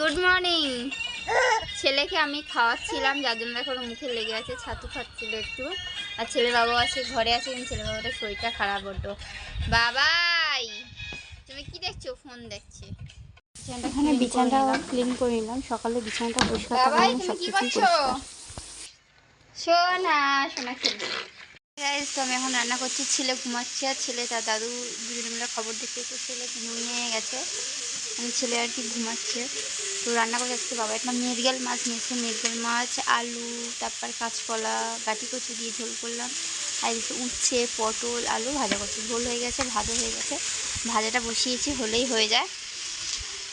Good morning ছেলেকে আমি খাওয়াচ্ছিলাম যার জন্য এখন মুখে লেগে আছে ছাতু খাচ্ছিল একটু। আর ছেলে বাবা আছে ঘরে আছে কিন্তু ছেলে বাবাটা শরীরটা খারাপ হতো বাবাই তুমি কি দেখছ? ফোন দেখছে। এখানে বিছানাটা ক্লিন করে নিলাম সকালে বিছানাটা পরিষ্কার করলাম সব কি কিছুই সোনা সোনা খেলবে তো আমি এখন রান্না করছি ছেলে ঘুমাচ্ছে আর ছেলে তার দাদু দুজনে মিলে খবর দেখতে ছেলে ঘুমিয়ে গেছে। আমি ছেলে আর কি ঘুমাচ্ছে। তো রান্না করে আজকে বাবা একটা মৃগেল মাছ নিয়েছে মৃগেল মাছ আলু তারপর কাঁচকলা গাটি কচু দিয়ে ঝোল করলাম। আর উচ্ছে পটল আলু ভাজা করছি। ঝোল হয়ে গেছে ভাজা হয়ে গেছে। ভাজাটা বসিয়েছি হলেই হয়ে যায়।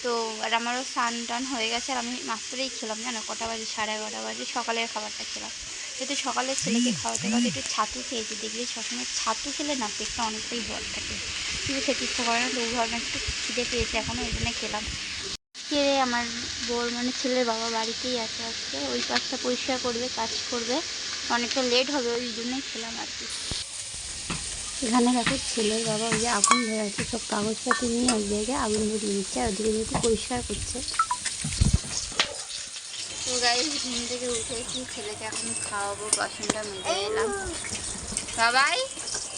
তো আর আমারও স্নান টান হয়ে গেছে। আর আমি মাত্রই খেলাম জানো? কটা বাজে? সাড়ে এগারোটা বাজে। সকালের খাবারটা খেলাম। যেহেতু সকালে ছেলেকে খাওয়াতে খাওয়াতে একটু ছাতু খেয়েছি। দেখলে সবসময় ছাতু খেলে না পেটটা অনেকটাই ভর থাকে। কিন্তু খেতে ইচ্ছা করে না তো ও ভাবলাম একটু খিদে পেয়েছে এখনও ওই জন্য খেলাম। খেয়ে আমার বোর মানে ছেলের বাবা বাড়িতেই আছে আজকে। ওই কাজটা পরিষ্কার করবে কাজ করবে। অনেকটা লেট হবে ওই জন্যই খেলাম আর কি। এখানে দেখো ছেলের বাবা ওই যে আগুন ধরে আছে সব কাগজপাতি নিয়ে এক জায়গায় আগুন ধরিয়ে দিচ্ছে আর ওদিকে যেহেতু পরিষ্কার করছে। তো গাই ঘুম থেকে উঠেছি ছেলেকে এখন খাওয়াবো বাসনটা মেজে এলাম। বাবাই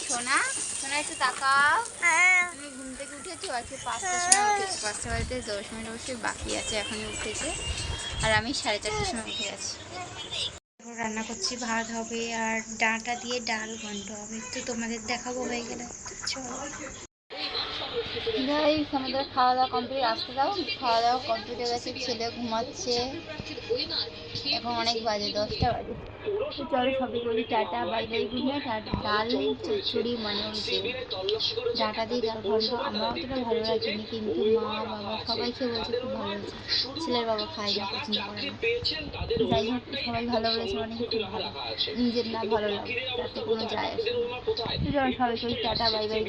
সোনা সোনা একটু তাকাও। উঠেছো আজকে পাঁচটার সময় উঠেছি, পাঁচটা বাড়িতে দশ মিনিট অবশ্যই বাকি আছে এখনই উঠেছে। আর আমি সাড়ে চারটার সময় উঠে আছি রান্না করছি, ভাত হবে আর ডাঁটা দিয়ে ডাল ঘন্ট হবে। তো তোমাদের দেখাবো হয়ে গেলে। চলো। গাইস আমাদের খাওয়া দাওয়া কমপ্লিট আসতে দাও খাওয়া দাওয়া কমপ্লিট হয়ে গেছে, ছেলে ঘুমাচ্ছে। এখন অনেক বাজে, দশটা বাজে। তো চলো সবাই বলি tata bye bye good night ডাল, চচ্চড়ি মানে ডাটা দিয়ে ডাল ঘন্ট আমরা অতটা ভালো লাগেনি কিন্তু মা, বাবা সবাই খেয়ে বলছে খুব ভালো হয়েছে। ছেলের বাবা খায় না, পছন্দ করে না। যাই হোক, সবাই ভালো বলেছে মানে খুব ভালো। নিজের না ভালো লাগে, তাতে কোনো যায় আসে তো চলো সবাই বলি টাটা বাই বাই